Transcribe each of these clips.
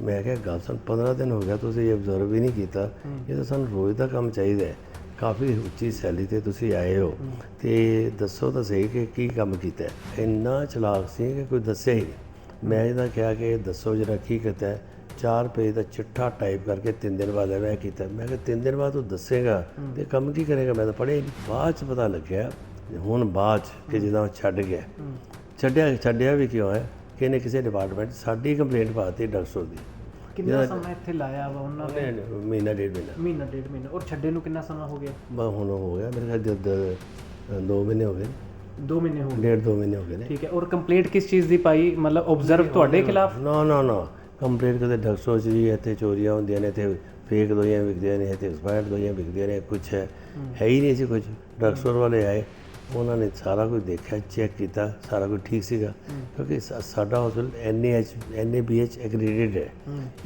ਮੈਂ ਕਿਹਾ ਗੱਲ ਸੁਣ 15 ਦਿਨ ਹੋ ਗਿਆ ਤੁਸੀਂ ਅਬਜ਼ਰਵ ਹੀ ਨਹੀਂ ਕੀਤਾ। ਇਹ ਤਾਂ ਸਾਨੂੰ ਰੋਜ਼ ਦਾ ਕੰਮ ਚਾਹੀਦਾ ਹੈ। ਕਾਫੀ ਉੱਚੀ ਸੈਲੀ ਤੇ ਤੁਸੀਂ ਆਏ ਹੋ ਤੇ ਦੱਸੋ ਤਾਂ ਸਹੀ ਕਿ ਕੀ ਕੰਮ ਕੀਤਾ। ਇੰਨਾ ਚਲਾਕ ਸੀ ਕਿ ਕੋਈ ਦੱਸਿਆ ਹੀ ਨਹੀਂ। ਮੈਂ ਇਹਦਾ ਕਿਹਾ ਕਿ ਦੱਸੋ ਜਰਾ ਕੀ ਕੀਤਾ ਹੈ। ਚਾਰ ਪੇਜ ਦਾ ਚਿੱਠਾ ਟਾਈਪ ਕਰਕੇ ਤਿੰਨ ਦਿਨ ਬਾਅਦ ਮੈਂ ਕੀਤਾ। ਮੈਂ ਕਿਹਾ ਤਿੰਨ ਦਿਨ ਬਾਅਦ ਤੂੰ ਦੱਸੇਗਾ ਤੇ ਕੰਮ ਕੀ ਕਰੇਗਾ? ਮੈਂ ਤਾਂ ਪੜ੍ਹਿਆ ਹੀ ਨਹੀਂ। ਬਾਅਦ ਚ ਪਤਾ ਲੱਗਿਆ ਹੁਣ ਬਾਅਦ ਚ ਕਿ ਜਦੋਂ ਉਹ ਛੱਡ ਗਿਆ। ਛੱਡਿਆ ਛੱਡਿਆ ਵੀ ਕਿਉਂ ਹੈ? ਕਿ ਇਹਨੇ ਕਿਸੇ ਡਿਪਾਰਟਮੈਂਟ ਸਾਡੀ ਕੰਪਲੇਂਟ ਪਾਤੀ ਡਾਕਟਰ ਦੀ। ਕਿੰਨਾ ਸਮਾਂ ਇੱਥੇ ਲਾਇਆ ਵਾ ਉਹਨਾਂ ਨੇ? ਮਹੀਨਾ ਡੇਢ ਮਹੀਨਾ। ਮਹੀਨਾ ਡੇਢ ਮਹੀਨਾ। ਔਰ ਛੱਡੇ ਨੂੰ ਕਿੰਨਾ ਸਮਾਂ ਹੋ ਗਿਆ? ਬਾ ਹੁਣ ਹੋ ਗਿਆ ਮੇਰੇ ਖਿਆਲ ਜਦ ਦੋ ਮਹੀਨੇ ਹੋ ਗਏ। ਨੇ। 2 ਮਹੀਨੇ ਹੋ ਗਏ। ਡੇਢ ਦੋ ਮਹੀਨੇ ਹੋ ਗਏ ਨੇ। ਠੀਕ ਹੈ। ਔਰ ਕੰਪਲੇਂਟ ਕਿਸ ਚੀਜ਼ ਦੀ ਪਾਈ? ਮਤਲਬ ਆਬਜ਼ਰਵ ਤੁਹਾਡੇ ਖਿਲਾਫ? ਨਾ ਨਾ ਨਾ। ਕੰਪਲੀਟ ਕਦੇ ਡਰਸੋ ਜੀ ਇੱਥੇ ਚੋਰੀਆਂ ਹੁੰਦੀਆਂ ਨੇ ਇੱਥੇ ਫੇਕ ਦਵਾਈਆਂ ਵਿਕਦੀਆਂ ਨੇ ਇੱਥੇ ਐਕਸਪਾਇਰਡ ਦਵਾਈਆਂ ਵਿਕਦੀਆਂ ਨੇ ਕੁਝ ਹੈ। ਹੈ। ਹੀ ਨਹੀਂ ਸੀ ਕੁਝ ਡਰਸੋਰ ਵਾਲੇ ਆਏ। ਉਹਨਾਂ ਨੇ ਸਾਰਾ ਕੁਝ ਦੇਖਿਆ ਚੈੱਕ ਕੀਤਾ ਸਾਰਾ ਕੁਝ ਠੀਕ ਸੀਗਾ। ਕਿਉਂਕਿ ਸਾਡਾ ਹਸਪੀਟਲ ਐਨਏਐਚ ਐਨਏਬੀਐਚ ਐਗਰੀਡਡ ਹੈ।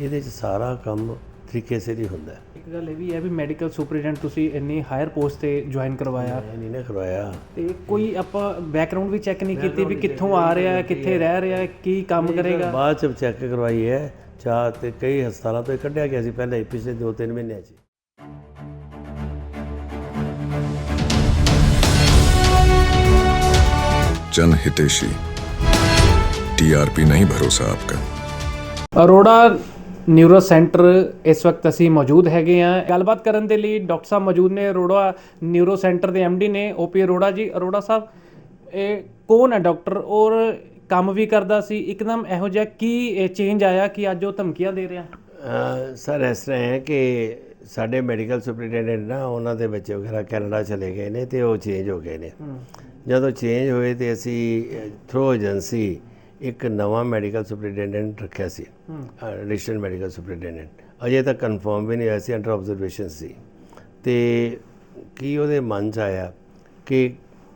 ਇਹਦੇ ਚ ਸਾਰਾ ਕੰਮ ਤਰੀਕੇ ਸਿਰ ਹੀ ਹੁੰਦਾ ਹੈ। ਇੱਕ ਗੱਲ ਇਹ ਵੀ ਹੈ ਵੀ ਮੈਡੀਕਲ ਸੁਪਰੀਡੈਂਟ ਤੁਸੀਂ ਇੰਨੀ ਹਾਇਰ ਪੋਸਟ ਤੇ ਜੁਆਇਨ ਕਰਵਾਇਆ। ਨਹੀਂ ਨਾ ਕਰਵਾਇਆ। ਤੇ ਕੋਈ ਆਪਾਂ ਬੈਕਗ੍ਰਾਉਂਡ ਵੀ ਚੈੱਕ ਨਹੀਂ ਕੀਤੀ ਵੀ ਕਿੱਥੋਂ ਆ ਰਿਹਾ ਹੈ ਕਿੱਥੇ ਰਹਿ ਰਿਹਾ ਹੈ ਕੀ ਕੰਮ ਕਰੇਗਾ? ਬਾਅਦ ਚ ਚੈੱਕ ਕਰਵਾਈ ਹੈ। ਚਾਹ ਤੇ ਕਈ ਹਸਪਤਾਲਾਂ ਤੋਂ ਕੱਢਿਆ ਗਿਆ ਸੀ ਪਹਿਲੇ ਪਿਛਲੇ 2-3 ਮਹੀਨਿਆਂ 'ਚ जन हितेशी टीआरपी नहीं भरोसा आपका ਅਰੋੜਾ ਨਿਊਰੋ ਸੈਂਟਰ ਇਸ ਵਕਤ ਅਸੀਂ ਮੌਜੂਦ ਹੈਗੇ ਆ ਗੱਲਬਾਤ ਕਰਨ ਦੇ ਲਈ ਡਾਕਟਰ ਸਾਹਿਬ ਮੌਜੂਦ ਨੇ ਅਰੋੜਾ ਨਿਊਰੋ ਸੈਂਟਰ ਦੇ ਡੀ ਨੇ ਓਪੀ ਅਰੋੜਾ ਜੀ ਅਰੋੜਾ ਸਾਹਿਬ ਇਹ ਕੌਣ ਹੈ ਡਾਕਟਰ ਔਰ ਕੰਮ ਵੀ ਕਰਦਾ ਸੀ ਇੱਕਦਮ ਇਹੋ ਜਿਹਾ ਕੀ ਚੇਂਜ ਆਇਆ ਕਿ ਅੱਜ ਉਹ ਧਮਕੀਆਂ ਦੇ ਰਿਹਾ ਅਹ ਸਰ ਇਸ ਤਰ੍ਹਾਂ ਹੈ ਕਿ ਸਾਡੇ ਮੈਡੀਕਲ ਸੁਪਰੀਡੈਂਡੈਂਟ ਨਾ ਉਹਨਾਂ ਦੇ ਬੱਚੇ ਵਗੈਰਾ ਕੈਨੇਡਾ ਚਲੇ ਗਏ ਨੇ ਤੇ ਉਹ ਚੇਂਜ ਹੋ ਗਏ ਨੇ ਜਦੋਂ ਚੇਂਜ ਹੋਏ ਤੇ ਅਸੀਂ ਥਰੋ ਏਜੰਸੀ ਇੱਕ ਨਵਾਂ ਮੈਡੀਕਲ ਸੁਪਰੀਡੈਂਡੈਂਟ ਰੱਖਿਆ ਸੀ ਐਡੀਸ਼ਨਲ ਮੈਡੀਕਲ ਸੁਪਰੀਡੈਂਡੈਂਟ ਅਜੇ ਤੱਕ ਕਨਫਰਮ ਵੀ ਨਹੀਂ ਹੋਇਆ ਸੀ ਅੰਡਰ ਆਬਜ਼ਰਵੇਸ਼ਨ ਸੀ। ਤੇ ਕੀ ਉਹਦੇ ਮਨ ਚ ਆਇਆ ਕਿ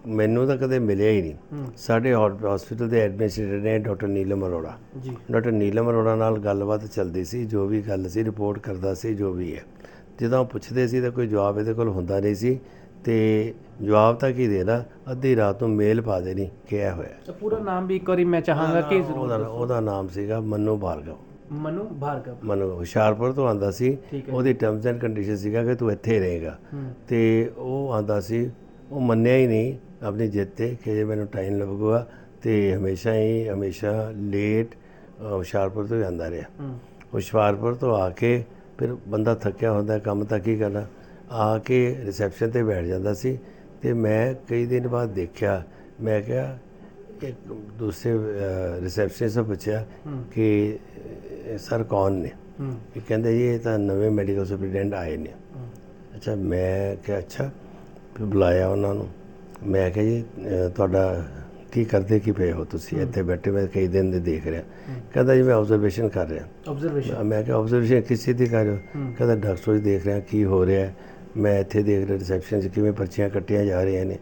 ਮੈਨੂੰ ਤਾਂ ਕਦੇ ਮਿਲਿਆ ਹੀ ਨਹੀਂ। ਸਾਡੇ ਹਸਪੀਟਲ ਦੇ ਐਡਮਿਨਿਸਟ੍ਰੇਟਰ ਨੇ ਡਾਕਟਰ ਨੀਲਮ ਅਰੋੜਾ। ਜੀ। ਡਾਕਟਰ ਨੀਲਮ ਅਰੋੜਾ ਨਾਲ ਗੱਲਬਾਤ ਚੱਲਦੀ ਸੀ ਜੋ ਵੀ ਗੱਲ ਸੀ ਰਿਪੋਰਟ ਕਰਦਾ ਸੀ ਜੋ ਵੀ ਹੈ। ਜਦੋਂ ਪੁੱਛਦੇ ਸੀ ਤਾਂ ਕੋਈ ਜਵਾਬ ਇਹਦੇ ਕੋਲ ਹੁੰਦਾ ਨਹੀਂ ਸੀ। ਤੇ ਜਵਾਬ ਤਾਂ ਕੀ ਦੇਣਾ? ਅੱਧੀ ਰਾਤ ਨੂੰ ਮੇਲ ਪਾ ਦੇਣੀ ਕਿਹਾ ਹੋਇਆ। ਤਾਂ ਪੂਰਾ ਨਾਮ ਵੀ ਇੱਕ ਵਾਰੀ ਮੈਂ ਚਾਹਾਂਗਾ ਕਿ ਉਹਦਾ ਉਹਦਾ ਨਾਮ ਸੀਗਾ ਮੰਨੂ ਭਾਰਗਵ। ਮਨੂ ਭਾਰਗਵ। ਮਨੂ ਹੁਸ਼ਿਆਰਪੁਰ ਤੋਂ ਆਂਦਾ ਸੀ। ਉਹਦੀ ਟਰਮਸ ਐਂਡ ਕੰਡੀਸ਼ਨ ਸੀਗਾ ਕਿ ਤੂੰ ਇੱਥੇ ਰਹੇਗਾ। ਤੇ ਉਹ ਆਂਦਾ ਸੀ। ਉਹ ਮੰਨਿਆ ਹੀ ਨਹੀਂ ਆਪਣੀ ਜਿੱਤ ਤੇ ਕਿ ਜੇ ਮੈਨੂੰ ਟਾਈਮ ਲੱਗੂਗਾ ਤੇ ਹਮੇਸ਼ਾ ਹੀ ਹਮੇਸ਼ਾ ਲੇਟ ਹੁਸ਼ਿਆਰਪੁਰ ਤੋਂ ਆਂਦਾ ਰਿਹਾ। ਹੁਸ਼ਿਆਰਪੁਰ ਤੋਂ ਆ ਕੇ ਫਿਰ ਬੰਦਾ ਥੱਕਿਆ ਹੁੰਦਾ ਕੰਮ ਤਾਂ ਕੀ ਕਰਨਾ? ਆ ਕੇ ਰਿਸੈਪਸ਼ਨ ਤੇ ਬੈਠ ਜਾਂਦਾ ਸੀ ਤੇ ਮੈਂ ਕਈ ਦਿਨ ਬਾਅਦ ਦੇਖਿਆ ਮੈਂ ਕਿਹਾ ਇੱਕ ਦੂਸਰੇ ਰਿਸੈਪਸ਼ਨਿਸਟ ਤੋਂ ਪੁੱਛਿਆ ਕਿ ਸਰ ਕੌਣ ਨੇ? ਇਹ ਕਹਿੰਦੇ ਜੀ ਇਹ ਤਾਂ ਨਵੇਂ ਮੈਡੀਕਲ ਸੁਪਰੀਡੈਂਟ ਆਏ ਨੇ। ਅੱਛਾ ਮੈਂ ਕਿਹਾ ਅੱਛਾ ਫਿਰ ਬੁਲਾਇਆ ਉਹਨਾਂ ਨੂੰ। ਮੈਂ ਕਿਹਾ ਜੀ ਤੁਹਾਡਾ ਕੀ ਕਰਦੇ ਕੀ ਪਏ ਹੋ ਤੁਸੀਂ? ਇੱਥੇ ਬੈਠੇ ਮੈਂ ਕਈ ਦਿਨ ਦੇ ਦੇਖ ਰਿਹਾ। ਕਹਿੰਦਾ ਜੀ ਮੈਂ ਆਬਜ਼ਰਵੇਸ਼ਨ ਕਰ ਰਿਹਾ। ਆਬਜ਼ਰਵੇਸ਼ਨ ਮੈਂ ਕਿਹਾ ਆਬਜ਼ਰਵੇਸ਼ਨ ਕਿਸ ਦੀ ਕਰ ਰਹੇ ਕਹਿੰਦਾ ਡਾਕਟਰ ਜੀ ਦੇਖ ਰਿਹਾ ਕੀ ਹੋ ਰਿਹਾ। ਹੈ। ਮੈਂ ਇੱਥੇ ਦੇਖ ਰਿਹਾ ਰਿਸੈਪਸ਼ਨ 'ਚ ਕਿਵੇਂ ਪਰਚੀਆਂ ਕੱਟੀਆਂ ਜਾ ਰਹੀਆਂ ਨੇ।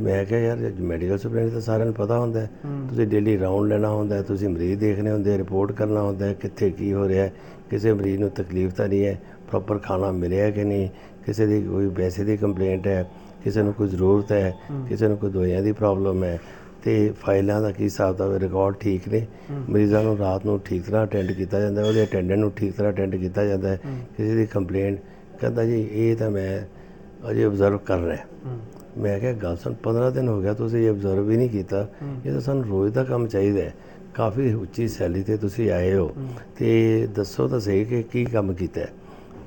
ਮੈਂ ਕਿਹਾ ਯਾਰ ਮੈਡੀਕਲ ਸੁਪਰਡੈਂਟ ਤਾਂ ਸਾਰਿਆਂ ਨੂੰ ਪਤਾ ਹੁੰਦਾ ਤੁਸੀਂ ਡੇਲੀ ਰਾਉਂਡ ਲੈਣਾ ਹੁੰਦਾ ਤੁਸੀਂ ਮਰੀਜ਼ ਦੇਖਣੇ ਹੁੰਦੇ ਰਿਪੋਰਟ ਕਰਨਾ ਹੁੰਦਾ ਕਿੱਥੇ ਕੀ ਹੋ ਰਿਹਾ ਕਿਸੇ ਮਰੀਜ਼ ਨੂੰ ਤਕਲੀਫ ਤਾਂ ਨਹੀਂ ਹੈ ਪ੍ਰੋਪਰ ਖਾਣਾ ਮਿਲਿਆ ਕਿ ਨਹੀਂ? ਕਿਸੇ ਦੀ ਕੋਈ ਪੈਸੇ ਦੀ ਕੰਪਲੇਂਟ ਹੈ ਕਿਸੇ ਨੂੰ ਕੋਈ ਜ਼ਰੂਰਤ ਹੈ ਕਿਸੇ ਨੂੰ ਕੋਈ ਦਵਾਈਆਂ ਦੀ ਪ੍ਰੋਬਲਮ ਹੈ। ਤੇ ਫਾਈਲਾਂ ਦਾ ਕੀ ਹਿਸਾਬ ਦਾ ਰਿਕਾਰਡ ਠੀਕ ਨੇ। ਮਰੀਜ਼ਾਂ ਨੂੰ ਰਾਤ ਨੂੰ ਠੀਕ ਤਰ੍ਹਾਂ ਅਟੈਂਡ ਕੀਤਾ ਜਾਂਦਾ ਹੈ ਉਹਦੇ ਅਟੈਂਡੈਂਟ ਨੂੰ ਠੀਕ ਤਰ੍ਹਾਂ ਅਟੈਂਡ ਕੀਤਾ ਜਾਂਦਾ ਹੈ। ਕਿਸੇ ਦੀ ਕੰਪਲੇਂਟ ਕਹਿੰਦਾ ਜੀ ਇਹ ਤਾਂ ਮੈਂ ਅਜੇ ਆਬਜ਼ਰਵ ਕਰ ਰਿਹਾ। ਮੈਂ ਕਿਹਾ ਗੱਲ ਸੁਣ 15 ਦਿਨ ਹੋ ਗਿਆ ਤੁਸੀਂ ਆਬਜ਼ਰਵ ਹੀ ਨਹੀਂ ਕੀਤਾ। ਇਹ ਤਾਂ ਸਾਨੂੰ ਰੋਜ਼ ਦਾ ਕੰਮ ਚਾਹੀਦਾ ਹੈ। ਕਾਫੀ ਉੱਚੀ ਸੈਲੀ ਤੇ ਤੁਸੀਂ ਆਏ ਹੋ। ਤੇ ਦੱਸੋ ਤਾਂ ਸਹੀ ਕਿ ਕੀ ਕੰਮ ਕੀਤਾ।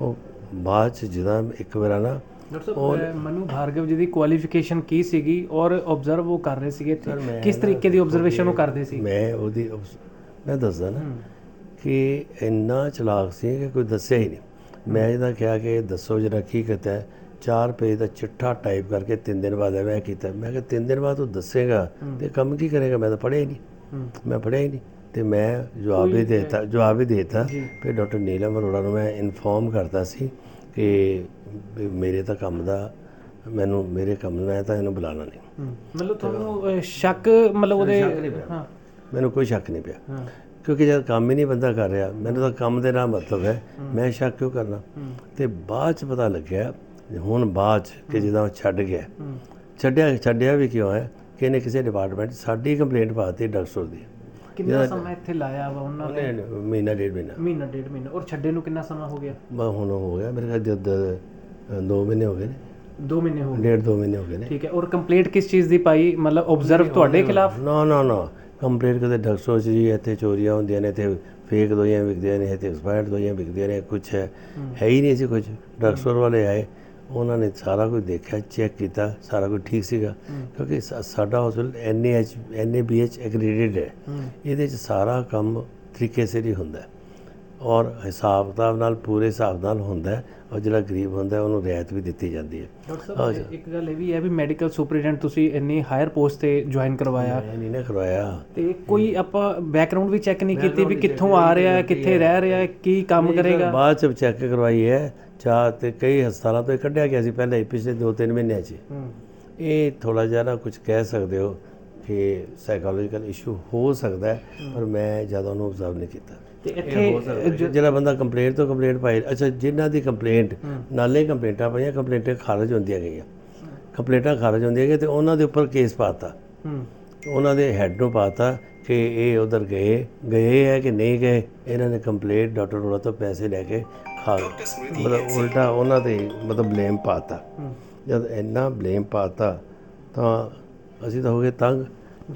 ਉਹ ਬਾਅਦ ਚ ਜਦੋਂ ਇੱਕ ਵਾਰ ਨਾ ਸਾਹਿਬ ਮਨੂ ਭਾਰਗਵ ਜੀ ਦੀ ਕੁਆਲੀਫਿਕੇਸ਼ਨ ਕੀ ਸੀਗੀ ਔਰ ਆਬਜ਼ਰਵ ਉਹ ਕਰ ਰਹੇ ਸੀਗੇ। ਕਿਸ ਤਰੀਕੇ ਦੀ ਆਬਜ਼ਰਵੇਸ਼ਨ ਉਹ ਕਰਦੇ ਸੀ? ਮੈਂ ਉਹਦੀ ਮੈਂ ਦੱਸਦਾ ਨਾ ਕਿ ਇੰਨਾ ਚਲਾਕ ਸੀ ਕਿ ਕੋਈ ਦੱਸਿਆ ਹੀ ਨਹੀਂ। ਮੈਂ ਇਹਦਾ ਕਿਹਾ ਕਿ ਦੱਸੋ ਜਰਾ ਕੀ ਕੀਤਾ ਹੈ? ਚਾਰ ਪੇਜ ਦਾ ਚਿੱਠਾ ਟਾਈਪ ਕਰਕੇ ਤਿੰਨ ਦਿਨ ਬਾਅਦ ਮੈਂ ਕੀਤਾ। ਮੈਂ ਕਿਹਾ ਤਿੰਨ ਦਿਨ ਬਾਅਦ ਤੂੰ ਦੱਸੇਗਾ ਤੇ ਕੰਮ ਕੀ ਕਰੇਗਾ? ਮੈਂ ਤਾਂ ਪੜ੍ਹਿਆ ਹੀ ਨਹੀਂ। ਮੈਂ ਪੜ੍ਹਿਆ ਹੀ ਨਹੀਂ। ਤੇ ਮੈਂ ਜਵਾਬ ਹੀ ਦੇਤਾ ਜਵਾਬ ਹੀ ਦੇਤਾ। ਫਿਰ ਡਾਕਟਰ ਨੀਲਮ ਅਰੋੜਾ ਨੂੰ ਮੈਂ ਇਨਫੋਰਮ ਕਰਤਾ ਸੀ ਕਿ ਵੀ ਮੇਰੇ ਤਾਂ ਕੰਮ ਦਾ ਮੈਨੂੰ ਮੇਰੇ ਕੰਮ ਮੈਂ ਤਾਂ ਇਹਨੂੰ ਬੁਲਾਣਾ ਨਹੀਂ। ਮਤਲਬ ਤੁਹਾਨੂੰ ਸ਼ੱਕ ਮਤਲਬ ਉਹਦੇ ਹਾਂ। ਮੈਨੂੰ ਕੋਈ ਸ਼ੱਕ ਨਹੀਂ ਪਿਆ। ਕਿਉਂਕਿ ਜਦ ਕੰਮ ਹੀ ਨਹੀਂ ਬੰਦਾ ਕਰ ਰਿਹਾ ਮੈਨੂੰ ਤਾਂ ਕੰਮ ਦੇ ਨਾਲ ਮਤਲਬ ਹੈ ਮੈਂ ਸ਼ੱਕ ਕਿਉਂ ਕਰਨਾ? ਤੇ ਬਾਅਦ ਚ ਪਤਾ ਲੱਗਿਆ ਹੁਣ ਬਾਅਦ ਚ ਕਿ ਜਦੋਂ ਛੱਡ ਗਿਆ। ਛੱਡਿਆ ਛੱਡਿਆ ਵੀ ਕਿਉਂ ਹੈ? ਕਿ ਇਹਨੇ ਕਿਸੇ ਡਿਪਾਰਟਮੈਂਟ ਸਾਡੀ ਕੰਪਲੇਂਟ ਪਾਤੀ ਡਾਕਟਰ ਦੀ। ਕਿੰਨਾ ਸਮਾਂ ਇੱਥੇ ਲਾਇਆ ਵਾ ਉਹਨਾਂ ਨੇ? ਮਹੀਨਾ ਡੇਢ ਮਹੀਨਾ। ਮਹੀਨਾ ਡੇਢ ਮਹੀਨਾ। ਔਰ ਛੱਡੇ ਨੂੰ ਕਿੰਨਾ ਸਮਾਂ ਹੋ ਗਿਆ? ਬਸ ਹੁਣ ਹੋ ਗਿਆ ਮੇਰੇ ਖਿਆਲ ਜਦ ਅ, ਦੋ ਮਹੀਨੇ ਹੋ ਗਏ ਨੇ। 2 ਮਹੀਨੇ ਹੋ ਗਏ। ਡੇਢ ਦੋ ਮਹੀਨੇ ਹੋ ਗਏ ਨੇ। ਠੀਕ ਹੈ ਔਰ ਕੰਪਲੀਟ ਕਿਸ ਚੀਜ਼ ਦੀ ਪਾਈ? ਮਤਲਬ ਆਬਜ਼ਰਵ ਤੁਹਾਡੇ ਖਿਲਾਫ? ਨਾ ਨਾ ਨਾ। ਕੰਪਲੀਟ ਕਦੇ ਡਾਕਟਰ ਚ ਜੀ ਇੱਥੇ ਚੋਰੀਆਂ ਹੁੰਦੀਆਂ ਨੇ ਤੇ ਫੇਕ ਦਵਾਈਆਂ ਵਿਕਦੀਆਂ ਨੇ ਤੇ ਐਕਸਪਾਇਰਡ ਦਵਾਈਆਂ ਵਿਕਦੀਆਂ ਨੇ ਕੁਝ ਹੈ ਹੈ ਹੀ ਨਹੀਂ ਸੀ ਕੁਝ ਡਾਕਟਰ ਵਾਲੇ ਆਏ ਉਹਨਾਂ ਨੇ ਸਾਰਾ ਕੁਝ ਦੇਖਿਆ ਚੈੱਕ ਕੀਤਾ ਸਾਰਾ ਕੁਝ ਠੀਕ ਸੀਗਾ। ਕਿਉਂਕਿ ਸਾਡਾ ਹਸਪੀਟਲ ਐਨਏਐਚ ਐਨਏਬੀਐਚ ਐਗਰੀਡਡ ਹੈ। ਇਹਦੇ ਚ ਸਾਰਾ ਕੰਮ ਤਰੀਕੇ ਸਿਰ ਹੀ ਹੁੰਦਾ ਹੈ। ਔਰ ਹਿਸਾਬ ਕਿਤਾਬ ਨਾਲ ਪੂਰੇ ਹਿਸਾਬ ਨਾਲ ਹੁੰਦਾ ਹੈ ਔਰ ਜਿਹੜਾ ਗਰੀਬ ਹੁੰਦਾ ਹੈ, ਉਹਨੂੰ ਰਿਆਇਤ ਵੀ ਦਿੱਤੀ ਜਾਂਦੀ ਹੈ। ਡਾਕਟਰ ਸਾਹਿਬ ਇੱਕ ਗੱਲ ਇਹ ਵੀ ਹੈ ਵੀ ਮੈਡੀਕਲ ਸੁਪਰੀਡੈਂਟ ਤੁਸੀਂ ਇੰਨੀ ਹਾਇਰ ਪੋਸਟ ਤੇ ਜੁਆਇਨ ਕਰਵਾਇਆ। ਨਹੀਂ ਨਾ ਕਰਵਾਇਆ। ਤੇ ਕੋਈ ਆਪਾਂ ਬੈਕਗ੍ਰਾਉਂਡ ਵੀ ਚੈੱਕ ਨਹੀਂ ਕੀਤੀ ਵੀ ਕਿੱਥੋਂ ਆ ਰਿਹਾ ਹੈ ਕਿੱਥੇ ਰਹਿ ਰਿਹਾ ਹੈ ਕੀ ਕੰਮ ਕਰੇਗਾ? ਬਾਅਦ ਚ ਚੈੱਕ ਕਰਵਾਈ ਹੈ ਚਾਹ ਤੇ ਕਈ ਹਸਪਤਾਲਾਂ ਤੋਂ ਇਹ ਕੱਢਿਆ ਗਿਆ ਸੀ ਪਹਿਲੇ ਹੀ ਪਿਛਲੇ 2-3 ਮਹੀਨਿਆਂ 'ਚ। ਇਹ ਥੋੜਾ ਜਿਹਾ ਨਾ ਕੁਝ ਕਹਿ ਸਕਦੇ ਹੋ ਕਿ ਸਾਈਕੋਲੋਜੀਕਲ ਇਸ਼ੂ ਹੋ ਸਕਦਾ ਪਰ ਮੈਂ ਜ਼ਿਆਦਾ ਉਹਨੂੰ ਅਬਜ਼ਰਵ ਨਹੀਂ ਕੀਤਾ। ਤੇ ਇੱਥੇ। ਜਿਹੜਾ ਬੰਦਾ ਕੰਪਲੇਂਟ ਤੋਂ ਕੰਪਲੇਂਟ ਪਾਏ ਅੱਛਾ ਜਿਨ੍ਹਾਂ ਦੀ ਕੰਪਲੇਂਟ ਨਾਲੇ ਕੰਪਲੇਂਟਾਂ ਪਈਆਂ ਕੰਪਲੇਂਟਾਂ ਖਾਰਜ ਹੁੰਦੀਆਂ ਗਈਆਂ। ਕੰਪਲੇਂਟਾਂ ਖਾਰਜ ਹੁੰਦੀਆਂ ਗਈਆਂ ਤੇ ਉਹਨਾਂ ਦੇ ਉੱਪਰ ਕੇਸ ਪਾਤਾ। ਹੂੰ। ਉਹਨਾਂ ਦੇ ਹੈੱਡ ਨੂੰ ਪਾਤਾ ਕਿ ਇਹ ਉਧਰ ਗਏ ਗਏ ਹੈ ਕਿ ਨਹੀਂ ਗਏ? ਇਹਨਾਂ ਨੇ ਕੰਪਲੇਂਟ ਡਾਕਟਰ ਰੋੜਾ ਤੋਂ ਪੈਸੇ ਲੈ ਕੇ ਖਾ ਮਤਲਬ ਉਲਟਾ ਉਹਨਾਂ ਤੇ ਮਤਲਬ ਬਲੇਮ ਪਾਤਾ। ਜਦ ਇੰਨਾ ਬਲੇਮ ਪਾਤਾ ਤਾਂ ਅਸੀਂ ਤਾਂ ਹੋ ਗਏ ਤੰਗ।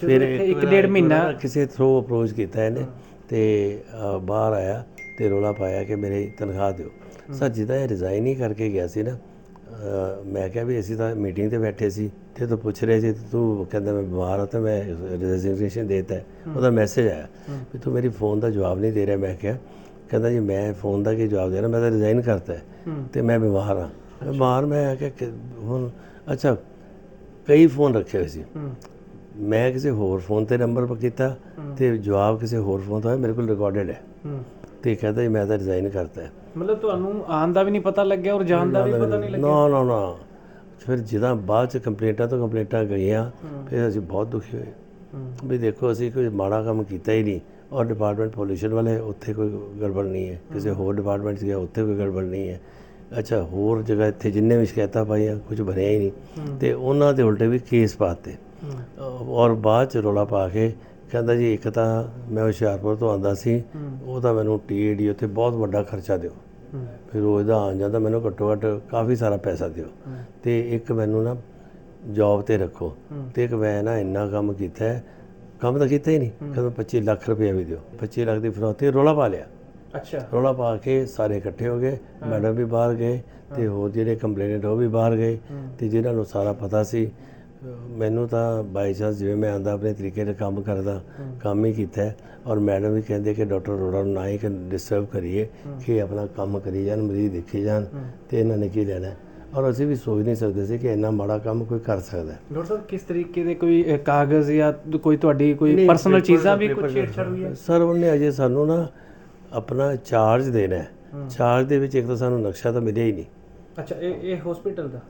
ਫਿਰ ਇੱਕ ਡੇਢ ਮਹੀਨਾ- ਕਿਸੇ ਥਰੂ ਅਪਰੋਚ ਕੀਤਾ ਇਹਨੇ ਤੇ ਬਾਹਰ ਆਇਆ ਤੇ ਰੋਲਾ ਪਾਇਆ ਕਿ ਮੇਰੀ ਤਨਖਾਹ ਦਿਓ। ਸਰ ਜਿੱਦਾਂ ਇਹ ਰਿਜ਼ਾਈਨ ਹੀ ਕਰਕੇ ਗਿਆ ਸੀ ਨਾ। ਮੈਂ ਕਿਹਾ ਵੀ ਅਸੀਂ ਤਾਂ ਮੀਟਿੰਗ ਤੇ ਬੈਠੇ ਸੀ ਤੇ ਤੂੰ ਪੁੱਛ ਰਹੇ ਸੀ ਤੇ ਕਹਿੰਦਾ ਮੈਂ ਬਿਮਾਰ ਹਾਂ ਤੇ ਮੈਂ ਰੈਜ਼ਿਗਨੇਸ਼ਨ ਦੇਤਾ। ਉਹਦਾ ਮੈਸੇਜ ਆਇਆ ਵੀ ਤੂੰ ਮੇਰੀ ਫੋਨ ਦਾ ਜਵਾਬ ਨਹੀਂ ਦੇ ਰਿਹਾ। ਮੈਂ ਕਿਹਾ ਕਹਿੰਦਾ ਜੀ ਮੈਂ ਫੋਨ ਦਾ ਕੀ ਜਵਾਬ ਦੇਣਾ ਮੈਂ ਤਾਂ ਰਿਜ਼ਾਈਨ ਕਰਤਾ। ਤੇ ਮੈਂ ਬਿਮਾਰ ਹਾਂ। ਬਿਮਾਰ ਮੈਂ ਕਿਹਾ ਕਿ ਹੁਣ ਅੱਛਾ ਕਈ ਫੋਨ ਰੱਖੇ ਹੋਏ ਸੀ। ਮੈਂ ਕਿਸੇ ਹੋਰ ਫੋਨ ਤੇ ਨੰਬਰ ਪਰ ਕੀਤਾ ਤੇ ਜਵਾਬ ਕਿਸੇ ਹੋਰ ਫੋਨ ਤੋਂ ਆਇਆ ਮੇਰੇ ਕੋਲ ਰਿਕਾਰਡਡ ਹੈ। ਤੇ ਕਹਿੰਦਾ ਜੀ ਮੈਂ ਤਾਂ ਰਿਜ਼ਾਈਨ ਕਰਤਾ ਮਤਲਬ ਤੁਹਾਨੂੰ ਆਉਣ ਦਾ ਵੀ ਨਹੀਂ ਪਤਾ ਲੱਗਿਆ ਔਰ ਜਾਣ ਦਾ ਵੀ ਪਤਾ ਨਹੀਂ ਲੱਗਿਆ? ਨਾ ਨਾ ਨਾ। ਫਿਰ ਜਦੋਂ ਬਾਅਦ ਚ ਕੰਪਲੇਂਟਾਂ ਤੋਂ ਕੰਪਲੇਂਟਾਂ ਗਈਆਂ ਫਿਰ ਅਸੀਂ ਬਹੁਤ ਦੁਖੀ ਹੋਏ। ਵੀ ਦੇਖੋ ਅਸੀਂ ਕੋਈ ਮਾੜਾ ਕੰਮ ਕੀਤਾ ਹੀ ਨਹੀਂ ਔਰ ਡਿਪਾਰਟਮੈਂਟ ਪੋਲੂਸ਼ਨ ਵਾਲੇ ਉੱਥੇ ਕੋਈ ਗੜਬੜ ਨਹੀਂ ਹੈ। ਕਿਸੇ ਹੋਰ ਡਿਪਾਰਟਮੈਂਟ 'ਚ ਗਿਆ ਉੱਥੇ ਕੋਈ ਗੜਬੜ ਨਹੀਂ ਹੈ। ਅੱਛਾ ਹੋਰ ਜਗ੍ਹਾ ਇੱਥੇ ਜਿੰਨੇ ਵੀ ਸ਼ਿਕਾਇਤਾਂ ਪਾਈਆਂ ਕੁਝ ਬਣਿਆ ਹੀ ਨਹੀਂ। ਤੇ ਉਹਨਾਂ ਦੇ ਉਲਟੇ ਵੀ ਕੇਸ ਪਾਤੇ ਔਰ ਬਾਅਦ ਚ ਰੋਲਾ ਪਾ ਕੇ ਕਹਿੰਦਾ ਜੀ ਇੱਕ ਤਾਂ ਮੈਂ ਹੁਸ਼ਿਆਰਪੁਰ ਤੋਂ ਆਂਦਾ ਸੀ ਉਹਦਾ ਮੈਨੂੰ ਟੀਏਡੀ ਉੱਥੇ ਬਹੁਤ ਵੱਡਾ ਖਰਚਾ ਦਿਓ। ਫਿਰ ਰੋਜ਼ ਦਾ ਆਉਣ ਜਾਂਦਾ ਮੈਨੂੰ ਘੱਟੋ ਘੱਟ ਕਾਫੀ ਸਾਰਾ ਪੈਸਾ ਦਿਓ। ਤੇ ਇੱਕ ਮੈਨੂੰ ਨਾ ਜੌਬ ਤੇ ਰੱਖੋ। ਤੇ ਇੱਕ ਮੈਂ ਨਾ ਇੰਨਾ ਕੰਮ ਕੀਤਾ ਹੈ ਕੰਮ ਤਾਂ ਕੀਤਾ ਹੀ ਨਹੀਂ ਕਹਿੰਦਾ 25 ਲੱਖ ਰੁਪਏ ਵੀ ਦਿਓ। 25 ਲੱਖ ਦੀ ਫਰੋਤੀ ਰੋਲਾ ਪਾ ਲਿਆ। ਅੱਛਾ। ਰੋਲਾ ਪਾ ਕੇ ਸਾਰੇ ਇਕੱਠੇ ਹੋ ਗਏ ਮੈਡਮ ਵੀ ਬਾਹਰ ਗਏ ਤੇ ਹੋਰ ਜਿਹੜੇ ਕੰਪਲੇਨਟ ਉਹ ਵੀ ਬਾਹਰ ਗਏ ਤੇ ਜਿਨ੍ਹਾਂ ਨੂੰ ਸਾਰਾ ਪਤਾ ਸੀ ਮੈਨੂੰ ਤਾਂ ਬਾਈ ਚਾਂਸ ਜਿਵੇਂ ਮੈਂ ਆਂਦਾ ਆਪਣੇ ਤਰੀਕੇ ਨਾਲ ਕੰਮ ਕਰਦਾ ਕੰਮ ਹੀ ਕੀਤਾ ਔਰ ਮੈਡਮ ਵੀ ਕਹਿੰਦੇ ਕਿ ਡਾਕਟਰ ਅਰੋੜਾ ਨੂੰ ਨਾ ਹੀ ਡਿਸਟਰਬ ਕਰੀਏ ਕਿ ਆਪਣਾ ਕੰਮ ਕਰੀ ਜਾਣ ਮਰੀਜ਼ ਦੇਖੀ ਜਾਣ ਤੇ ਇਹਨਾਂ ਨੇ ਕੀ ਲੈਣਾ। ਔਰ ਅਸੀਂ ਵੀ ਸੋਚ ਨਹੀਂ ਸਕਦੇ ਸੀ ਕਿ ਇੰਨਾ ਮਾੜਾ ਕੰਮ ਕੋਈ ਕਰ ਸਕਦਾ ਹੈ। ਡਾਕਟਰ ਸਾਹਿਬ ਕਿਸ ਤਰੀਕੇ ਦੇ ਕੋਈ ਕਾਗਜ਼ ਜਾਂ ਕੋਈ ਤੁਹਾਡੀ ਕੋਈ ਪਰਸਨਲ ਚੀਜ਼ਾਂ ਵੀ ਕੁਝ ਛੇੜਛਾੜ ਹੋਈ ਹੈ? ਸਰ ਉਹਨੇ ਅਜੇ ਸਾਨੂੰ ਨਾ ਆਪਣਾ ਚਾਰਜ ਦੇਣਾ ਹੈ। ਚਾਰਜ ਦੇ ਵਿੱਚ ਇੱਕ ਤਾਂ ਸਾਨੂੰ ਨਕਸ਼ਾ ਤਾਂ ਮਿਲਿਆ ਹੀ ਨਹੀਂ। ਅੱਛਾ ਇਹ ਇਹ ਹਸਪੀਟਲ ਦਾ?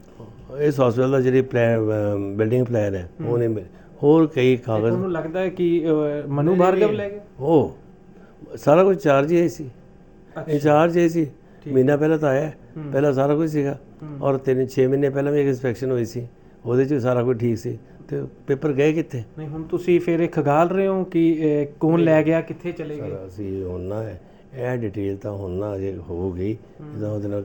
ਇਸ ਹਸਪੀਟਲ ਦਾ ਜਿਹੜੀ ਪਲਾਨ ਬਿਲਡਿੰਗ ਪਲਾਨ ਹੈ ਉਹ ਨਹੀਂ ਮਿਲ ਹੋਰ ਕਈ ਕਾਗਜ਼ ਤੁਹਾਨੂੰ ਲੱਗਦਾ ਹੈ ਕਿ ਮਨੂ ਭਾਰਗਵ ਲੈ ਗਏ? ਉਹ ਸਾਰਾ ਕੁਝ ਚਾਰਜ ਹੀ ਸੀ। ਇਹ ਚਾਰਜ ਹੀ ਸੀ। ਮਹੀਨਾ ਪਹਿਲਾਂ ਤਾਂ ਆਇਆ। ਪਹਿਲਾਂ ਸਾਰਾ ਕੁਝ ਸੀਗਾ। ਔਰ ਤਿੰਨ 6 ਮਹੀਨੇ ਪਹਿਲਾਂ ਵੀ ਇੱਕ ਇਨਸਪੈਕਸ਼ਨ ਹੋਈ ਸੀ। ਉਹਦੇ 'ਚ ਸਾਰਾ ਕੁਝ ਠੀਕ ਸੀ। ਤੇ ਪੇਪਰ ਗਏ ਕਿੱਥੇ? ਨਹੀਂ ਹੁਣ ਤੁਸੀਂ ਫਿਰ ਇਹ ਖਗਾਲ ਰਹੇ ਹੋ ਕਿ ਕੌਣ ਲੈ ਗਿਆ ਕਿੱਥੇ ਚਲੇ ਗਏ? ਅਸੀਂ ਹੁਣ ਨਾ ਇਹ ਡਿਟੇਲ ਤਾਂ ਹੁਣ ਨਾ ਅਜੇ ਹੋਊਗੀ ਜਿੱਦਾਂ ਉਹਦੇ ਨਾਲ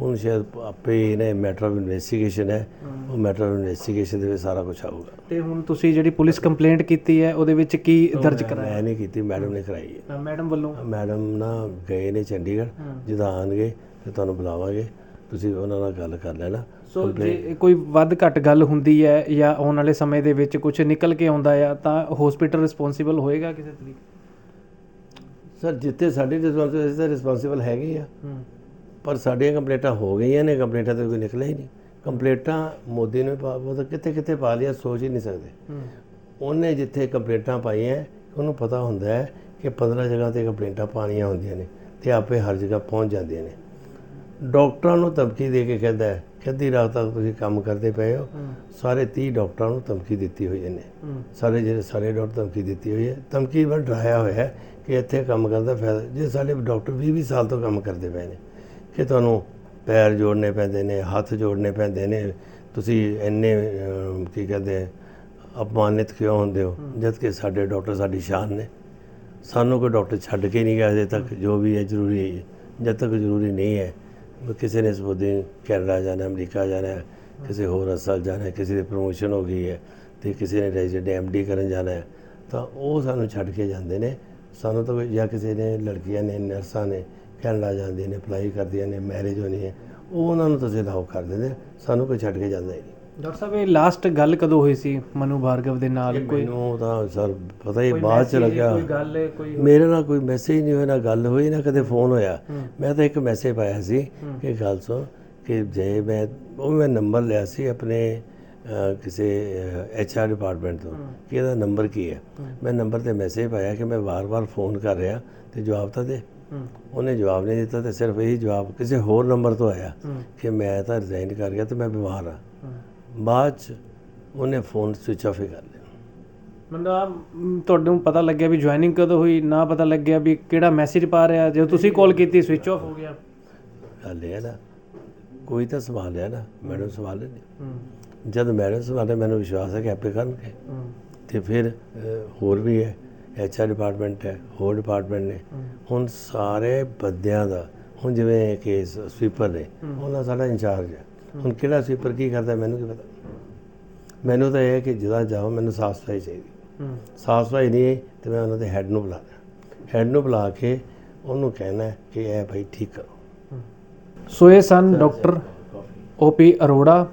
ਹੁਣ ਸ਼ਾਇਦ ਆਪੇ ਇਹਨੇ ਮੈਟਰ ਆਫ ਇਨਵੈਸਟੀਗੇਸ਼ਨ ਹੈ। ਉਹ ਮੈਟਰ ਆਫ ਇਨਵੈਸਟੀਗੇਸ਼ਨ ਦੇ ਵਿੱਚ ਸਾਰਾ ਕੁਝ ਆਊਗਾ। ਤੇ ਹੁਣ ਤੁਸੀਂ ਜਿਹੜੀ ਪੁਲਿਸ ਕੰਪਲੇਂਟ ਕੀਤੀ ਹੈ ਉਹਦੇ ਵਿੱਚ ਕੀ ਦਰਜ ਮੈਂ ਨਹੀਂ ਕੀਤੀ ਮੈਡਮ ਨੇ ਕਰਾਈ ਹੈ। ਕਰਾਇਆ ਮੈਡਮ ਵੱਲੋਂ? ਮੈਡਮ ਨਾ ਗਏ ਨੇ ਚੰਡੀਗੜ੍ਹ ਜਦੋਂ ਆਣਗੇ ਤੇ ਤੁਹਾਨੂੰ ਬੁਲਾਵਾਂਗੇ। ਤੁਸੀਂ ਉਹਨਾਂ ਨਾਲ ਗੱਲ ਕਰ ਲੈਣਾ। ਸੋ ਜੇ ਕੋਈ ਵੱਧ ਘੱਟ ਗੱਲ ਹੁੰਦੀ ਹੈ ਜਾਂ ਆਉਣ ਵਾਲੇ ਸਮੇਂ ਦੇ ਵਿੱਚ ਕੁਝ ਨਿਕਲ ਕੇ ਆਉਂਦਾ ਆ ਤਾਂ ਹਸਪੀਟਲ ਰਿਸਪੌਂਸਿਬਲ ਹੋਏਗਾ ਕਿਸੇ ਤਰੀਕੇ? ਸਰ ਜਿੱਥੇ ਸਾਡੀ ਰਿਸਪੌਂਸਿਬਿਲਟੀ ਤਾਂ ਰਿਸਪੌਂਸਿਬਲ ਹੈਗੇ ਆ। ਪਰ ਸਾਡੀਆਂ ਕੰਪਲੇਂਟਾਂ ਹੋ ਗਈਆਂ ਨੇ ਕੰਪਲੇਂਟਾਂ ਤੇ ਕੋਈ ਨਿਕਲਿਆ ਹੀ ਨਹੀਂ। ਕੰਪਲੇਂਟਾਂ ਮੋਦੀ ਨੇ ਪਾ ਉਹ ਤਾਂ ਕਿੱਥੇ ਕਿੱਥੇ ਪਾ ਲਿਆ ਸੋਚ ਹੀ ਨਹੀਂ ਸਕਦੇ। ਉਹਨੇ ਜਿੱਥੇ ਕੰਪਲੇਂਟਾਂ ਪਾਈਆਂ ਉਹਨੂੰ ਪਤਾ ਹੁੰਦਾ ਹੈ ਕਿ 15 ਜਗ੍ਹਾ ਤੇ ਕੰਪਲੇਂਟਾਂ ਪਾਣੀਆਂ ਹੁੰਦੀਆਂ ਨੇ ਤੇ ਆਪੇ ਹਰ ਜਗ੍ਹਾ ਪਹੁੰਚ ਜਾਂਦੀਆਂ ਨੇ। ਡਾਕਟਰਾਂ ਨੂੰ ਧਮਕੀ ਦੇ ਕੇ ਕਹਿੰਦਾ ਹੈ ਕਿ ਅੱਧੀ ਰਾਤ ਤੱਕ ਤੁਸੀਂ ਕੰਮ ਕਰਦੇ ਪਏ ਹੋ। ਸਾਰੇ 30 ਡਾਕਟਰਾਂ ਨੂੰ ਧਮਕੀ ਦਿੱਤੀ ਹੋਈ ਨੇ ਹੂੰ। ਸਾਰੇ ਜਿਹੜੇ ਸਾਰੇ ਡਾਕਟਰ ਧਮਕੀ ਦਿੱਤੀ ਹੋਈ ਹੈ। ਧਮਕੀ ਵੱਲ ਡਰਾਇਆ ਹੋਇਆ ਹੈ ਕਿ ਇੱਥੇ ਕੰਮ ਕਰਨ ਦਾ ਫਾਇਦਾ ਜੇ ਸਾਡੇ ਡਾਕਟਰ 20 20 ਸਾਲ ਤੋਂ ਕੰਮ ਕਰਦੇ ਪਏ ਨੇ। ਕਿ ਤੁਹਾਨੂੰ ਪੈਰ ਜੋੜਨੇ ਪੈਂਦੇ ਨੇ ਹੱਥ ਜੋੜਨੇ ਪੈਂਦੇ ਨੇ। ਤੁਸੀਂ ਇੰਨੇ ਕੀ ਕਹਿੰਦੇ ਅਪਮਾਨਿਤ ਕਿਉਂ ਹੁੰਦੇ ਹੋ? ਜਦ ਕਿ ਸਾਡੇ ਡਾਕਟਰ ਸਾਡੀ ਸ਼ਾਨ ਨੇ। ਸਾਨੂੰ ਕੋਈ ਡਾਕਟਰ ਛੱਡ ਕੇ ਨਹੀਂ ਗਿਆ ਅਜੇ ਤੱਕ। ਜੋ ਵੀ ਹੈ ਜ਼ਰੂਰੀ ਹੈ। ਜਦ ਤੱਕ ਜ਼ਰੂਰੀ ਨਹੀਂ ਹੈ ਕਿਸੇ ਨੇ ਸਬੂਤੀ ਕੈਨੇਡਾ ਜਾਣਾ ਅਮਰੀਕਾ ਜਾਣਾ ਕਿਸੇ ਹੋਰ ਹਸਪਤਾਲ ਜਾਣਾ ਕਿਸੇ ਦੀ ਪ੍ਰਮੋਸ਼ਨ ਹੋ ਗਈ ਹੈ ਤੇ ਕਿਸੇ ਨੇ ਰੈਜ਼ੀਡੈਂਟ ਐਮਡੀ ਕਰਨ ਜਾਣਾ ਹੈ ਤਾਂ ਉਹ ਸਾਨੂੰ ਛੱਡ ਕੇ ਜਾਂਦੇ ਨੇ। ਸਾਨੂੰ ਤਾਂ ਜਾਂ ਕਿਸੇ ਨੇ ਲੜਕੀਆਂ ਨੇ ਨਰਸਾਂ ਨੇ ਕੈਨੇਡਾ ਜਾਂਦੀਆਂ ਨੇ ਅਪਲਾਈ ਕਰਦੀਆਂ ਨੇ ਮੈਰਿਜ ਹੋਣੀ ਹੈ ਉਹ ਉਹਨਾਂ ਨੂੰ ਤੁਸੀਂ ਅਲਾਓ ਕਰ ਦਿੰਦੇ ਸਾਨੂੰ ਕੋਈ ਛੱਡ ਕੇ ਜਾਂਦਾ ਹੀ ਨਹੀਂ। ਡਾਕਟਰ ਸਾਹਿਬ ਇਹ ਲਾਸਟ ਗੱਲ ਕਦੋਂ ਹੋਈ ਸੀ ਮਨੂ ਭਾਰਗਵ ਦੇ ਨਾਲ? ਕੋਈ ਮੈਨੂੰ ਤਾਂ ਸਰ ਪਤਾ ਹੀ ਬਾਅਦ ਚ ਲੱਗਿਆ। ਕੋਈ ਗੱਲ ਕੋਈ ਮੇਰੇ ਨਾਲ ਕੋਈ ਮੈਸੇਜ ਨਹੀਂ ਹੋਇਆ ਨਾ ਗੱਲ ਹੋਈ ਨਾ ਕਦੇ ਫੋਨ ਹੋਇਆ। ਮੈਂ ਤਾਂ ਇੱਕ ਮੈਸੇਜ ਪਾਇਆ ਸੀ ਕਿ ਗੱਲ ਸੁਣ ਕਿ ਜੇ ਮੈਂ ਉਹ ਮੈਂ ਨੰਬਰ ਲਿਆ ਸੀ ਆਪਣੇ ਕਿਸੇ ਐਚਆਰ ਡਿਪਾਰਟਮੈਂਟ ਤੋਂ ਕਿ ਇਹਦਾ ਨੰਬਰ ਕੀ ਹੈ? ਮੈਂ ਨੰਬਰ ਤੇ ਮੈਸੇਜ ਪਾਇਆ ਕਿ ਮੈਂ ਵਾਰ-ਵਾਰ ਫੋਨ ਕਰ ਰਿਹਾ ਤੇ ਜਵਾਬ ਤਾਂ ਦੇ। ਉਹਨੇ ਜਵਾਬ ਨਹੀਂ ਦਿੱਤਾ ਤੇ ਸਿਰਫ ਇਹੀ ਜਵਾਬ ਕਿਸੇ ਹੋਰ ਨੰਬਰ ਤੋਂ ਆਇਆ ਕਿ ਮੈਂ ਤਾਂ ਰਿਜ਼ਾਈਨ ਕਰ ਗਿਆ ਤੇ ਮੈਂ ਬਿਮਾਰ ਹਾਂ। ਬਾਅਦ ਚ ਉਹਨੇ ਫੋਨ ਸਵਿਚ ਆਫ ਹੀ ਕਰ ਲਿਆ। ਮੈਨੂੰ ਆਹ, ਮ, ਤੁਹਾਨੂੰ ਪਤਾ ਲੱਗਿਆ ਵੀ ਜੁਆਇਨਿੰਗ ਕਦੋਂ ਹੋਈ ਨਾ ਪਤਾ ਲੱਗਿਆ ਵੀ ਕਿਹੜਾ ਮੈਸੇਜ ਪਾ ਰਿਹਾ ਜਦੋਂ ਤੁਸੀਂ ਕਾਲ ਕੀਤੀ ਸਵਿਚ ਆਫ ਹੋ ਗਿਆ। ਗੱਲ ਇਹ ਹੈ ਨਾ ਕੋਈ ਤਾਂ ਸਵਾਲ ਲਿਆ ਨਾ ਮੈਡਮ ਸਵਾਲ ਨਹੀਂ ਹੂੰ। ਜਦ ਮੈਡਮ ਸਵਾਲੇ ਮੈਨੂੰ ਵਿਸ਼ਵਾਸ ਹੈ ਕਿ ਆਪੇ ਕਰਨਗੇ। ਹੂੰ। ਤੇ ਫਿਰ ਹੋਰ ਵੀ ਹੈ। ਐਚਆਰ ਡਿਪਾਰਟਮੈਂਟ ਹੈ ਹੋਰ ਡਿਪਾਰਟਮੈਂਟ ਨੇ। ਹੁਣ ਸਾਰੇ ਬੰਦਿਆਂ ਦਾ ਹੁਣ ਜਿਵੇਂ ਕੇਸ ਸਵੀਪਰ ਨੇ ਉਹਨਾਂ ਸਾਡਾ ਇੰਚਾਰਜ ਹੈ। ਹੁਣ ਕਿਹੜਾ ਸਵੀਪਰ ਕੀ ਕਰਦਾ ਮੈਨੂੰ ਕੀ ਪਤਾ? ਮੈਨੂੰ ਤਾਂ ਇਹ ਹੈ ਕਿ ਜਦੋਂ ਜਾਓ ਮੈਨੂੰ ਸਾਫ਼ ਸਫ਼ਾਈ ਚਾਹੀਦੀ। ਸਾਫ਼ ਸਫ਼ਾਈ ਨਹੀਂ ਤੇ ਮੈਂ ਉਹਨਾਂ ਦੇ ਹੈੱਡ ਨੂੰ ਬੁਲਾਣਾ ਹੈੱਡ ਨੂੰ ਬੁਲਾ ਕੇ ਉਹਨੂੰ ਕਹਿਣਾ ਕਿ ਇਹ ਭਾਈ ਠੀਕ ਕਰੋ। ਸੋ ਇਹ ਸਨ ਡਾਕਟਰ ਓਪੀ ਅਰੋੜਾ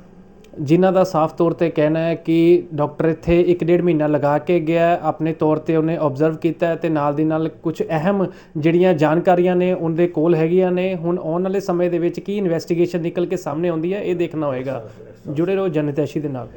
ਜਿਨ੍ਹਾਂ ਦਾ ਸਾਫ਼ ਤੌਰ ਤੇ ਕਹਿਣਾ ਹੈ ਕਿ ਡਾਕਟਰ ਇੱਥੇ 1.5 ਮਹੀਨਾ ਲਗਾ ਕੇ ਗਿਆ ਆਪਣੇ ਤੌਰ ਤੇ ਉਹਨੇ ਓਬਜ਼ਰਵ ਕੀਤਾ ਅਤੇ ਨਾਲ ਦੀ ਨਾਲ ਕੁਛ ਅਹਿਮ ਜਿਹੜੀਆਂ ਜਾਣਕਾਰੀਆਂ ਨੇ ਉਹਦੇ ਕੋਲ ਹੈਗੀਆਂ ਨੇ। ਹੁਣ ਆਉਣ ਵਾਲੇ ਸਮੇਂ ਦੇ ਵਿੱਚ ਕੀ ਇਨਵੈਸਟੀਗੇਸ਼ਨ ਨਿਕਲ ਕੇ ਸਾਹਮਣੇ ਆਉਂਦੀ ਹੈ, ਇਹ ਦੇਖਣਾ ਹੋਏਗਾ। ਜੁੜੇ ਰਹੋ ਜਨਤੈਸ਼ੀ ਦੇ ਨਾਲ।